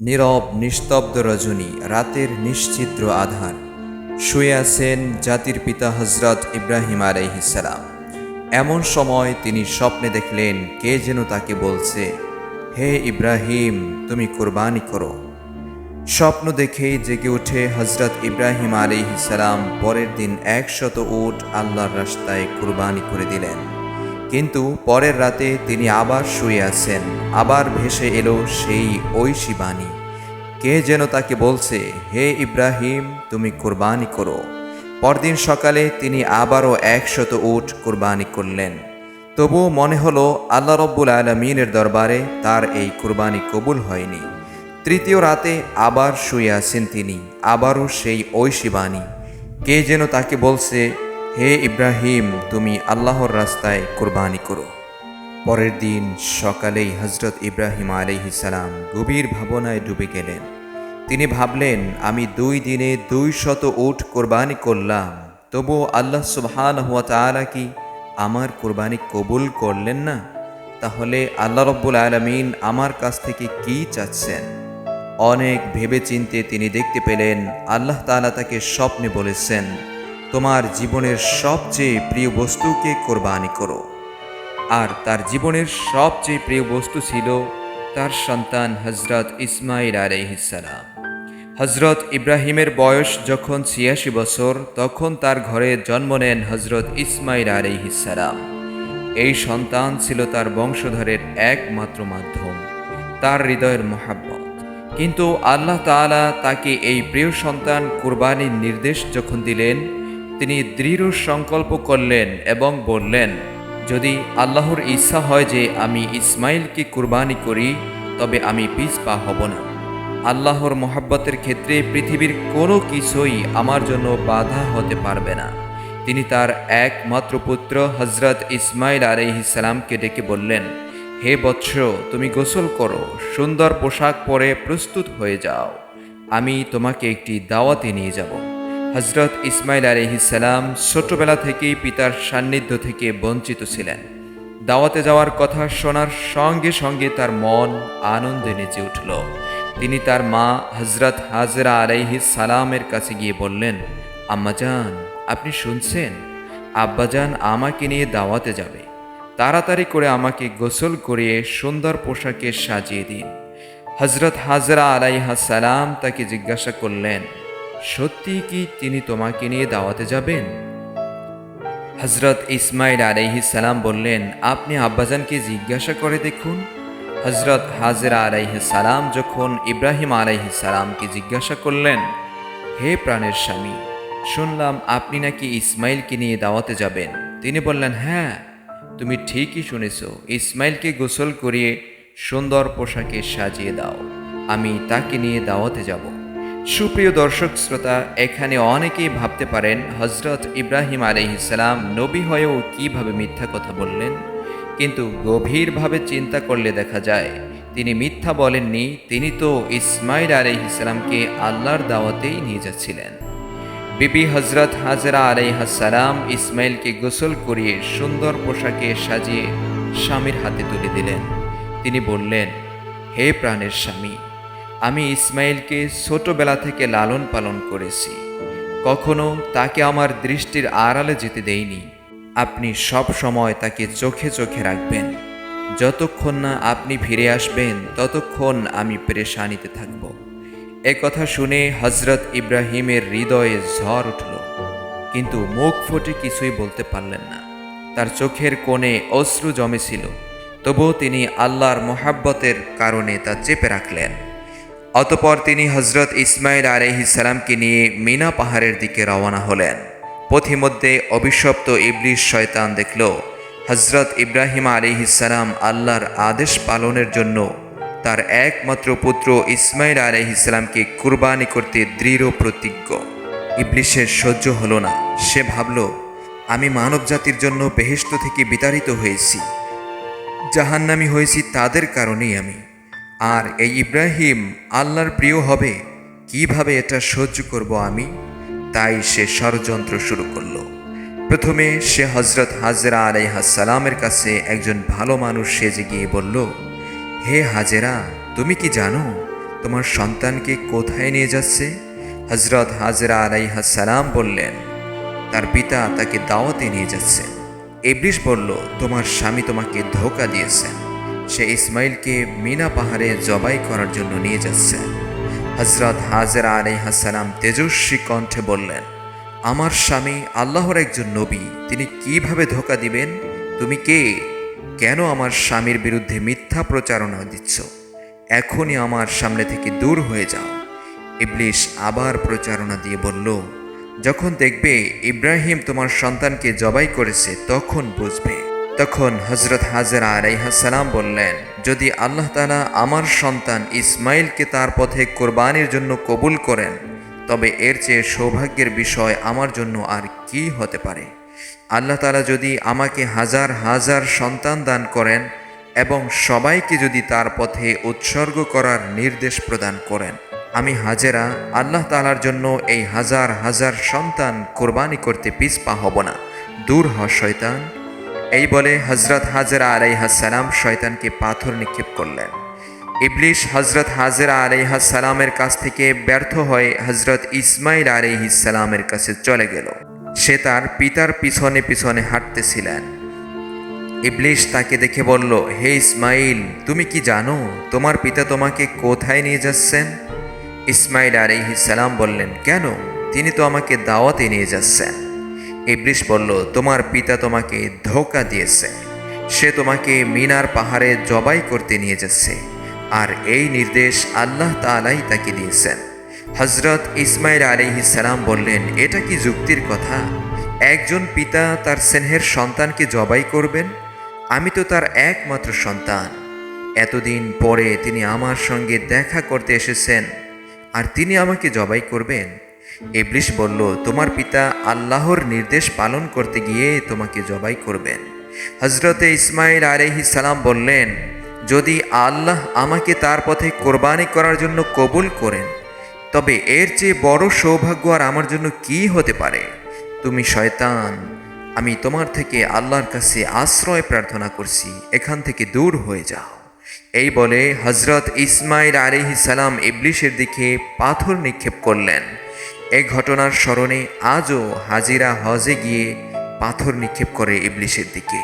নীরব, নিস্তব্ধ রজনী, রাতের নিশ্চিদ্র আধার। শুয়ে আছেন জাতির পিতা হজরত ইব্রাহিম আলাইহিসালাম এমন সময় তিনি স্বপ্নে দেখলেন, কে যেন তাকে বলছে, হে ইব্রাহিম, তুমি কোরবানি করো। স্বপ্ন দেখেই জেগে উঠে হজরত ইব্রাহিম আলিহিসাল্লাম পরের দিন একশত উট আল্লাহর রাস্তায় কুরবানি করে দিলেন। কিন্তু পরের রাতে তিনি আবার শুয়ে আছেন। আবার ভেসে এলো সেই ঐশী বাণী। কে যেন তাকে বলছে, হে ইব্রাহিম, তুমি কুরবানি করো। পরদিন সকালে তিনি আবারও একশত উট কুরবানি করলেন। তবুও মনে হলো, আল্লাহ রব্বুল আলমিনের দরবারে তার এই কুরবানি কবুল হয়নি। তৃতীয় রাতে আবার শুয়ে আছেন তিনি, আবারও সেই ঐশী বাণী। কে যেন তাকে বলছে হে ইব্রাহিম, তুমি আল্লাহর রাস্তায় কুরবানি করো। পরের দিন সকালেই হজরত ইব্রাহিম আলাইহিসালাম গভীর ভাবনায় ডুবে গেলেন। তিনি ভাবলেন, আমি দুই দিনে দুই শত উট কোরবানি করলাম তবু আল্লাহ সুবহান হুয়া তাআলা কি আমার কোরবানি কবুল করলেন না? তাহলে আল্লাহ রব্বুল আলমিন আমার কাছ থেকে কি চাচ্ছেন? অনেক ভেবেচিন্তে তিনি দেখতে পেলেন, আল্লাহ তাআলা তাকে স্বপ্নে বলেছেন তোমার জীবনের সবচেয়ে প্রিয় বস্তুকে কোরবানি করো। আর তার জীবনের সবচেয়ে প্রিয় বস্তু ছিল তার সন্তান হজরত ইসমাইল আলাইহিসালাম হজরত ইব্রাহিমের বয়স যখন ছিয়াশি বছর, তখন তার ঘরে জন্ম নেন হজরত ইসমাইল আলাইহিসালাম এই সন্তান ছিল তার বংশধরের একমাত্র মাধ্যম, তার হৃদয়ের মহাব্বত। কিন্তু আল্লাহ তাআলা তাকে এই প্রিয় সন্তান কুরবানির নির্দেশ যখন দিলেন তিনি দৃঢ় সংকল্প করলেন এবং বললেন, যদি আল্লাহর ইচ্ছা হয় যে আমি ইসমাইলকে কুরবানি করি, তবে আমি পিছপা হব না। আল্লাহর মোহাব্বতের ক্ষেত্রে পৃথিবীর কোনো কিছুই আমার জন্য বাধা হতে পারবে না। তিনি তার একমাত্র পুত্র হজরত ইসমাইল আলাইহিসালামকে ডেকে বললেন, হে বৎস, তুমি গোসল করো, সুন্দর পোশাক পরে প্রস্তুত হয়ে যাও। আমি তোমাকে একটি দাওয়াতে নিয়ে যাব। হজরত ইসমাইল আলহিসাল্লাম ছোটবেলা থেকেই পিতার সান্নিধ্য থেকে বঞ্চিত ছিলেন। দাওয়াতে যাওয়ার কথা শোনার সঙ্গে সঙ্গে তার মন আনন্দে নেচে উঠল। তিনি তার মা হজরত হাজরা আলাইহি সালামের কাছে গিয়ে বললেন আম্মাজান আপনি শুনছেন? আব্বাজান আমাকে নিয়ে দাওয়াতে যাবে। তাড়াতাড়ি করে আমাকে গোসল করিয়ে সুন্দর পোশাকে সাজিয়ে দিন। হজরত হাজরা আলাইহা সালাম তাকে জিজ্ঞাসা করলেন সত্যি কি তিনি তোমাকে নিয়ে দাওয়াতে যাবেন? হজরত ইসমাইল আলাইহি সালাম বললেন, আপনি আব্বাজানকে জিজ্ঞাসা করে দেখুন। হজরত হাজরা আলাইহি সালাম যখন ইব্রাহিম আলাইহি সালামকে জিজ্ঞাসা করলেন, হে প্রাণের স্বামী, শুনলাম আপনি নাকি ইসমাইলকে নিয়ে দাওয়াতে যাবেন? তিনি বললেন হ্যাঁ তুমি ঠিকই শুনেছ। ইসমাইলকে গোসল করিয়ে সুন্দর পোশাকে সাজিয়ে দাও। আমি তাকে নিয়ে দাওয়াতে যাব। সুপ্রিয় দর্শক শ্রোতা, এখানে অনেকেই ভাবতে পারেন হজরত ইব্রাহিম আলহিসাম নবী হয়েও কীভাবে মিথ্যা কথা বললেন। কিন্তু গভীরভাবে চিন্তা করলে দেখা যায়, তিনি মিথ্যা বলেননি, তিনি তো ইসমাইল আলহিসামকে আল্লাহর দাওয়াতেই নিয়ে যাচ্ছিলেন। বিবি হজরত হাজরা আলাইহাসালাম ইসমাইলকে গোসল করিয়ে সুন্দর পোশাকে সাজিয়ে স্বামীর হাতে তুলে দিলেন। তিনি বললেন, হে প্রাণের স্বামী আমি ইসমাইলকে ছোটবেলা থেকে লালন পালন করেছি। কখনো তাকে আমার দৃষ্টির আড়ালে যেতে দেইনি। আপনি সব সময় তাকে চোখে চোখে রাখবেন। যতক্ষণ না আপনি ফিরে আসবেন, ততক্ষণ আমি পেরেশানিতে থাকব। এ কথা শুনে হজরত ইব্রাহিমের হৃদয়ে ঝড় উঠল। কিন্তু মুখ ফুটে কিছুই বলতে পারলেন না। তার চোখের কোণে অশ্রু জমেছিল। তবুও তিনি আল্লাহর মোহাব্বতের কারণে তা চেপে রাখলেন। অতপর তিনি হজরত ইসমাইল আলহিসাল্লামকে নিয়ে মিনা পাহাড়ের দিকে রওনা হলেন। পথিমধ্যে অভিশপ্ত ইবলিশ শয়তান দেখল হজরত ইব্রাহিম আলিহিসাল্লাম আল্লাহর আদেশ পালনের জন্য তার একমাত্র পুত্র ইসমাইল আলহিসাল্লামকে কুরবানি করতে দৃঢ় প্রতিজ্ঞ। ইবলিশের সহ্য হলো না। সে ভাবল, আমি মানব জাতির জন্য বেহেস্ত থেকে বিতাড়িত হয়েছি। জাহান্নামি হয়েছি তাদের কারণেই আমি। আর এই ইব্রাহিম আল্লাহর প্রিয় হবে, কীভাবে এটা সহ্য করব আমি? তাই সে ষড়যন্ত্র শুরু করল। প্রথমে সে হজরত হাজরা আলাইহা সালামের কাছে একজন ভালো মানুষ সেজে গিয়ে বলল, হে হাজেরা, তুমি কি জানো তোমার সন্তানকে কোথায় নিয়ে যাচ্ছে? হজরত হাজরা আলাইহা সালাম বললেন, তার পিতা তাকে দাওয়াতে নিয়ে যাচ্ছেন ইবলিশ বলল, তোমার স্বামী তোমাকে ধোকা দিয়েছেন। সে ইসমাইলকে মিনা পাহাড়ে জবাই করার জন্য নিয়ে যাচ্ছে। হজরত হাজরা আলাইহা সালাম তেজস্বী কণ্ঠে বললেন, আমার স্বামী আল্লাহর একজন নবী, তিনি কীভাবে ধোকা দিবেন? তুমি কে? কেন আমার স্বামীর বিরুদ্ধে মিথ্যা প্রচারণা দিচ্ছ? এখনই আমার সামনে থেকে দূর হয়ে যাও। ইবলিশ আবার প্রচারণা দিয়ে বলল, যখন দেখবে ইব্রাহিম তোমার সন্তানকে জবাই করেছে, তখন বুঝবে। তখন হজরত হাজরা আলাইহাসালাম বললেন, যদি আল্লাহ তালা আমার সন্তান ইসমাইলকে তার পথে কোরবানির জন্য কবুল করেন, তবে এর চেয়ে সৌভাগ্যের বিষয় আমার জন্য আর কি হতে পারে? আল্লাহ তালা যদি আমাকে হাজার হাজার সন্তান দান করেন এবং সবাইকে যদি তার পথে উৎসর্গ করার নির্দেশ প্রদান করেন, আমি হাজেরা আল্লাহ তালার জন্য এই হাজার হাজার সন্তান কোরবানি করতে পিছপা হব না। দূর হ, শয়তান। এই বলে হজরত হাজরা আলাইহাসালাম শয়তানকে পাথর নিক্ষেপ করলেন। ইবলিশ হজরত হাজরা আলাইহাসালামের কাছ থেকে ব্যর্থ হয়ে হজরত ইসমাইল আলাইহিসালামের কাছে চলে গেল। সে তার পিতার পিছনে পিছনে হাঁটতেছিলেন। ইবলিশ তাকে দেখে বলল, হে ইসমাইল তুমি কি জানো তোমার পিতা তোমাকে কোথায় নিয়ে যাচ্ছেন? ইসমাইল আলাইহিসালাম বললেন, কেন? তিনি তো আমাকে দাওয়াতে নিয়ে যাচ্ছেন। ইবলিশ বলল, তোমার পিতা তোমাকে ধোকা দিয়েছে। সে তোমাকে মিনার পাহাড়ে জবাই করতে নিয়ে যাচ্ছে। আর এই নির্দেশ আল্লাহ তালাই তাকে দিয়েছেন। হজরত ইসমাইল আলিহিসাল্লাম বললেন, এটা কি যুক্তির কথা? একজন পিতা তার স্নেহের সন্তানকে জবাই করবেন? আমি তো তার একমাত্র সন্তান। এতদিন পরে তিনি আমার সঙ্গে দেখা করতে এসেছেন। আর তিনি আমাকে জবাই করবেন? ইবলিশ বলল, তোমার পিতা আল্লাহর নির্দেশ পালন করতে গিয়ে তোমাকে জবাই করবেন। হজরতে ইসমাইল আলহি সালাম বললেন, যদি আল্লাহ আমাকে তার পথে কোরবানি করার জন্য কবুল করেন, তবে এর চেয়ে বড় সৌভাগ্য আর আমার জন্য কি হতে পারে? তুমি শয়তান, আমি তোমার থেকে আল্লাহর কাছে আশ্রয় প্রার্থনা করছি, এখান থেকে দূর হয়ে যাও। এই বলে হজরত ইসমাইল আলিহি সালাম ইবলিশের দিকে পাথর নিক্ষেপ করলেন। এই ঘটনার স্মরণে আজও হাজিরা হজে গিয়ে পাথর নিক্ষেপ করে ইবলিশের দিকে।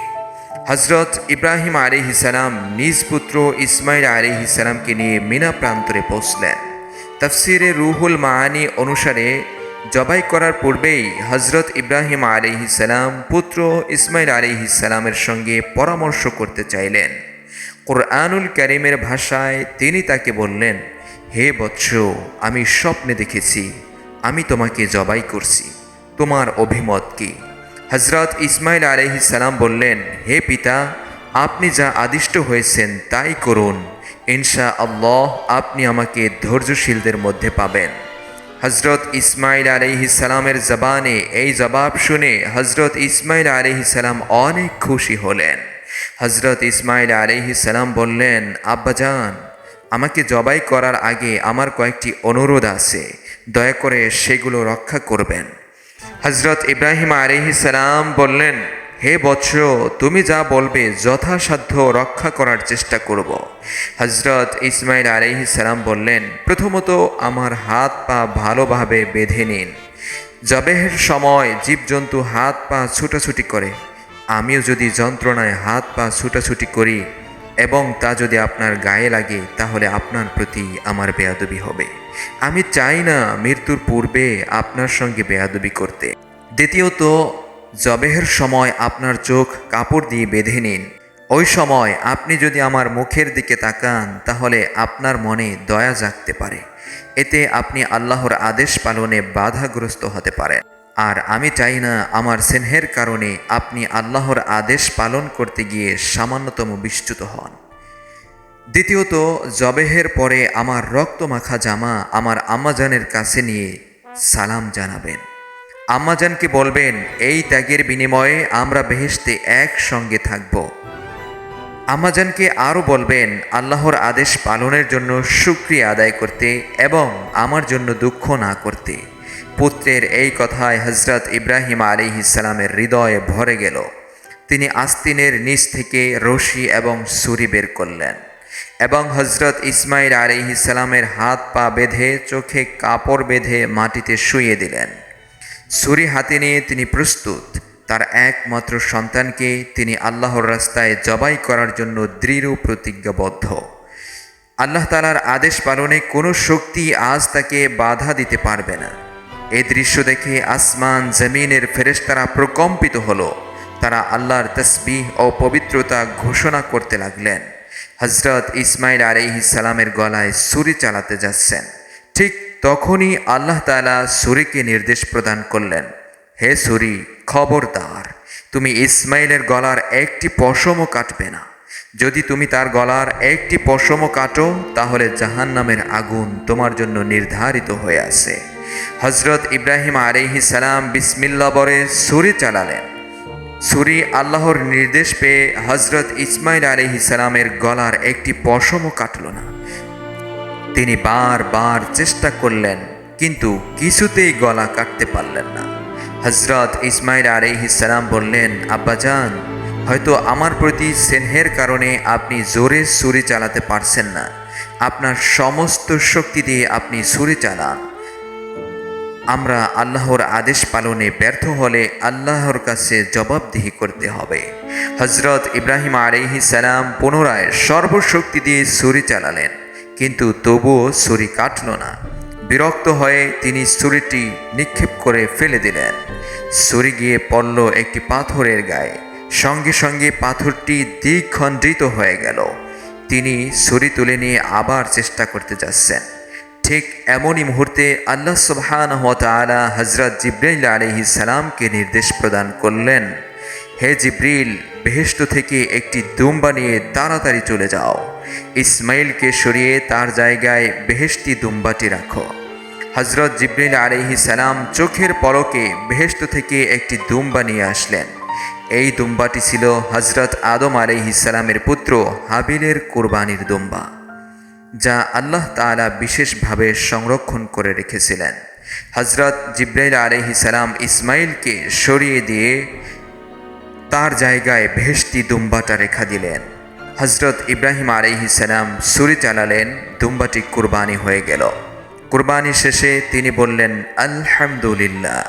হজরত ইব্রাহিম আলিহি সালাম নিজ পুত্র ইসমাইল আলিহি সালামকে নিয়ে মিনা প্রান্তরে পৌঁছলেন। তফসিরে রুহুল মাহানি অনুসারে জবাই করার পূর্বেই হজরত ইব্রাহিম আলিহি সালাম পুত্র ইসমাইল আলিহি সালামের সঙ্গে পরামর্শ করতে চাইলেন। কোরআনুল করিমের ভাষায় তিনি তাকে বললেন, হে বৎস, আমি স্বপ্নে দেখেছি আমি তোমাকে জবাই করছি। তোমার অভিমত কি? হজরত ইসমাইল আলহি সালাম বললেন, হে পিতা, আপনি যা আদিষ্ট হয়েছেন তাই করুন। ইনশা আল্লাহ আপনি আমাকে ধৈর্যশীলদের মধ্যে পাবেন। হজরত ইসমাইল আলহি সালামের জবানে এই জবাব শুনে হজরত ইসমাইল আলহি সালাম অনেক খুশি হলেন। হজরত ইসমাইল আলহি সালাম বললেন, আব্বাজান আমাকে জবাই করার আগে আমার কয়েকটি অনুরোধ আছে। দয়া করে সেগুলো রক্ষা করবেন। হজরত ইব্রাহিম আলিহি সালাম বললেন, হে বৎস, তুমি যা বলবে যথাসাধ্য রক্ষা করার চেষ্টা করব। হজরত ইসমাইল আলিহি সালাম বললেন, প্রথমত আমার হাত পা ভালোভাবে বেঁধে নিন। জবেহের সময় জীবজন্তু হাত পা ছুটাছুটি করে। আমিও যদি যন্ত্রণায় হাত পা ছুটাছুটি করি এবং তা যদি আপনার গায়ে লাগে, তাহলে আপনার প্রতি আমার বেয়াদবি হবে। আমি চাই না মৃত্যুর পূর্বে আপনার সঙ্গে বেয়াদবি করতে। দ্বিতীয়ত, জবেহের সময় আপনার চোখ কাপড় দিয়ে বেঁধে নিন। ওই সময় আপনি যদি আমার মুখের দিকে তাকান, তাহলে আপনার মনে দয়া জাগতে পারে। এতে আপনি আল্লাহর আদেশ পালনে বাধাগ্রস্ত হতে পারেন। আর আমি চাই না আমার স্নেহের কারণে আপনি আল্লাহর আদেশ পালন করতে গিয়ে সামান্যতম বিচ্যুত হন। দ্বিতীয়ত, জবেহের পরে আমার রক্তমাখা জামা আমার আম্মাজানের কাছে নিয়ে সালাম জানাবেন। আম্মাজানকে বলবেন, এই ত্যাগের বিনিময়ে আমরা বেহেশতে একসঙ্গে থাকব। আম্মাজানকে আরও বলবেন, আল্লাহর আদেশ পালনের জন্য সুক্রিয়া আদায় করতে এবং আমার জন্য দুঃখ না করতে। পুত্রের এই কথায় হজরত ইব্রাহিম আলী ইসালামের হৃদয়ে ভরে গেল। তিনি আস্তিনের নিচ থেকে রশি এবং ছুরি বের করলেন এবং হজরত ইসমাইল আলিহিসালামের হাত পা বেঁধে চোখে কাপড় বেঁধে মাটিতে শুইয়ে দিলেন। ছুরি হাতে নিয়ে তিনি প্রস্তুত। তার একমাত্র সন্তানকে তিনি আল্লাহর রাস্তায় জবাই করার জন্য দৃঢ় প্রতিজ্ঞাবদ্ধ। আল্লাহ তালার আদেশ পালনে কোনো শক্তি আজ তাকে বাধা দিতে পারবে না। এই দৃশ্য দেখে আসমান জমিনের ফেরেশতারা প্রকম্পিত হলো। তারা আল্লাহর তসবিহ ও পবিত্রতা ঘোষণা করতে লাগলেন। হজরত ইসমাইল আলাইহিস সালামের গলায় ছুরি চালাতে যাচ্ছেন। ঠিক তখনই আল্লাহ তাআলা সুরিকে নির্দেশ প্রদান করলেন, হে সুরি খবরদার, তুমি ইসমাইলের গলার একটি পশমও কাটবে না। যদি তুমি তার গলার একটি পশমও কাটো, তাহলে জাহান্নামের আগুন তোমার জন্য নির্ধারিত হয়ে আছে। হজরত ইব্রাহিম আলাইহি সালাম বিসমিল্লা বরে ছুরি চালালেন। ছুরি আল্লাহর নির্দেশ পেয়ে হজরত ইসমাইল আলাইহি সালামের গলার একটি পশমও কাটল না। তিনি বারবার চেষ্টা করলেন, কিন্তু কিছুতেই গলা কাটতে পারলেন না। হজরত ইসমাইল আলাইহিসালাম বললেন আব্বাজান হয়তো আমার প্রতি স্নেহের কারণে আপনি জোরে ছুরি চালাতে পারছেন না। আপনার সমস্ত শক্তি দিয়ে আপনি ছুরি চালান। আমরা আল্লাহর আদেশ পালনে ব্যর্থ হলে আল্লাহর কাছে জবাবদিহি করতে হবে। হজরত ইব্রাহিম আলিহি সালাম পুনরায় সর্বশক্তি দিয়ে ছুরি চালালেন, কিন্তু তবুও ছুরি কাটল না। বিরক্ত হয়ে তিনি ছুরিটি নিক্ষেপ করে ফেলে দিলেন। ছুরি গিয়ে পড়ল একটি পাথরের গায়ে। সঙ্গে সঙ্গে পাথরটি দ্বিখণ্ডিত হয়ে গেল। তিনি ছুরি তুলে নিয়ে আবার চেষ্টা করতে যাচ্ছেন। ঠিক এমনই মুহূর্তে আল্লাহ সুবহান তাআলা হজরত জিব্রাইল আলহি সালামকে নির্দেশ প্রদান করলেন, হে জিব্রিল বেহেস্ত থেকে একটি দুম্বা নিয়ে তাড়াতাড়ি চলে যাও। ইসমাইলকে সরিয়ে তার জায়গায় বেহেস্তি দুম্বাটি রাখো। হজরত জিব্রিল আলহি সালাম চোখের পলকে বেহেস্ত থেকে একটি দুম্বা নিয়ে আসলেন। এই দুম্বাটি ছিল হজরত আদম আলহিসালামের পুত্র হাবিলের কোরবানির দুম্বা যা আল্লাহ তাআলা বিশেষভাবে সংরক্ষণ করে রেখেছিলেন। হজরত জিব্রাইল আলহি সালাম ইসমাইলকে সরিয়ে দিয়ে তার জায়গায় ভেস্তি দুম্বাটা রেখা দিলেন। হজরত ইব্রাহিম আলহি সালাম ছুরি চালালেন, দুম্বাটি কুরবানি হয়ে গেল। কুরবানি শেষে তিনি বললেন, আলহামদুলিল্লাহ।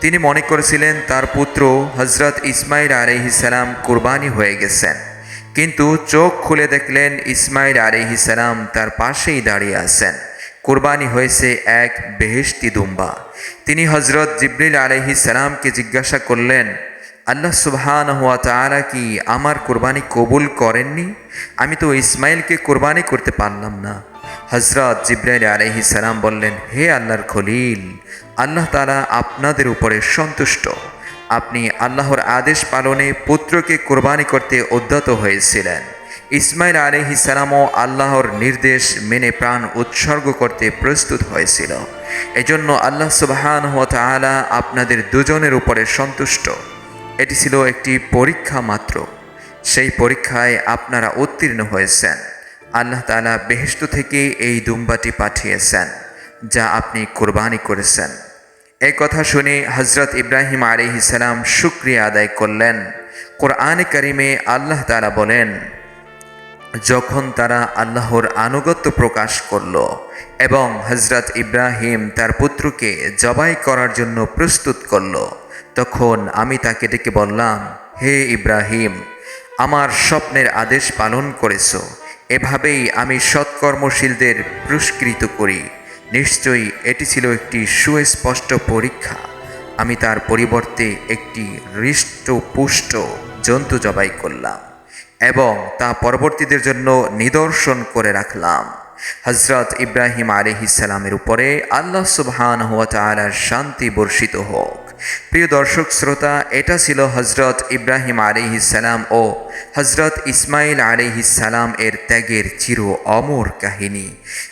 তিনি মনে করেছিলেন, তার পুত্র হজরত ইসমাইল আলহি সালাম কুরবানি হয়ে গেছেন। কিন্তু চোখ খুলে দেখলেন ইসমাইল সালাম তার পাশেই দাঁড়িয়ে আছেন। কোরবানি হয়েছে এক বেহেশতি দুম্বা। তিনি হজরত জিব্রিল আলহি সালামকে জিজ্ঞাসা করলেন, আল্লাহ সুবহান হুয়া তাআলা কি আমার কোরবানি কবুল করেননি? আমি তো ইসমাইলকে কোরবানি করতে পারলাম না। হজরত জিব্রাইল আলহি সালাম বললেন, হে আল্লাহর খলিল, আল্লাহ তাআলা আপনাদের উপরে সন্তুষ্ট। আপনি আল্লাহর আদেশ পালনে পুত্রকে কোরবানি করতে উদ্যত হয়েছিলেন। ইসমাইল আলহি সালামও আল্লাহর নির্দেশ মেনে প্রাণ উৎসর্গ করতে প্রস্তুত হয়েছিল। এজন্য আল্লাহ সুবহান তাআলা আপনাদের দুজনের উপরে সন্তুষ্ট। এটি ছিল একটি পরীক্ষা মাত্র। সেই পরীক্ষায় আপনারা উত্তীর্ণ হয়েছেন। আল্লাহ তাআলা বেহেস্ত থেকে এই দুম্বাটি পাঠিয়েছেন, যা আপনি কোরবানি করেছেন। এই কথা শুনে হজরত ইব্রাহিম আলিহি সালাম শুক্রিয়া আদায় করলেন। কোরআনে করিমে আল্লাহ তালা বলেন, যখন তারা আল্লাহর আনুগত্য প্রকাশ করল এবং হজরত ইব্রাহিম তার পুত্রকে জবাই করার জন্য প্রস্তুত করল, তখন আমি তাকে ডেকে বললাম, হে ইব্রাহিম, আমার স্বপ্নের আদেশ পালন করেছ। এভাবেই আমি সৎকর্মশীলদের পুরস্কৃত করি। নিশ্চয়ই এটি ছিল একটি সুস্পষ্ট পরীক্ষা। আমি তার পরিবর্তে একটি হৃষ্টপুষ্ট জন্তু জবাই করলাম এবং তা পরবর্তীদের জন্য নিদর্শন করে রাখলাম। হজরত ইব্রাহিম আলিহিসালামের উপরে আল্লাহ সুবহান হুয়া তালার শান্তি বর্ষিত হোক। প্রিয় দর্শক, শ্রোতা, এটা ছিল হজরত ইব্রাহিম আলিহিসাল্লাম ও হজরত ইসমাইল আলিহিসাল্লাম এর ত্যাগের চির অমর কাহিনী।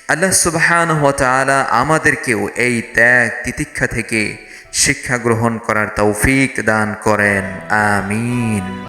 আল্লাহ সুবাহান হতালা আমাদেরকেও এই ত্যাগ তিতিক্ষা থেকে শিক্ষা গ্রহণ করার তৌফিক দান করেন। আমিন।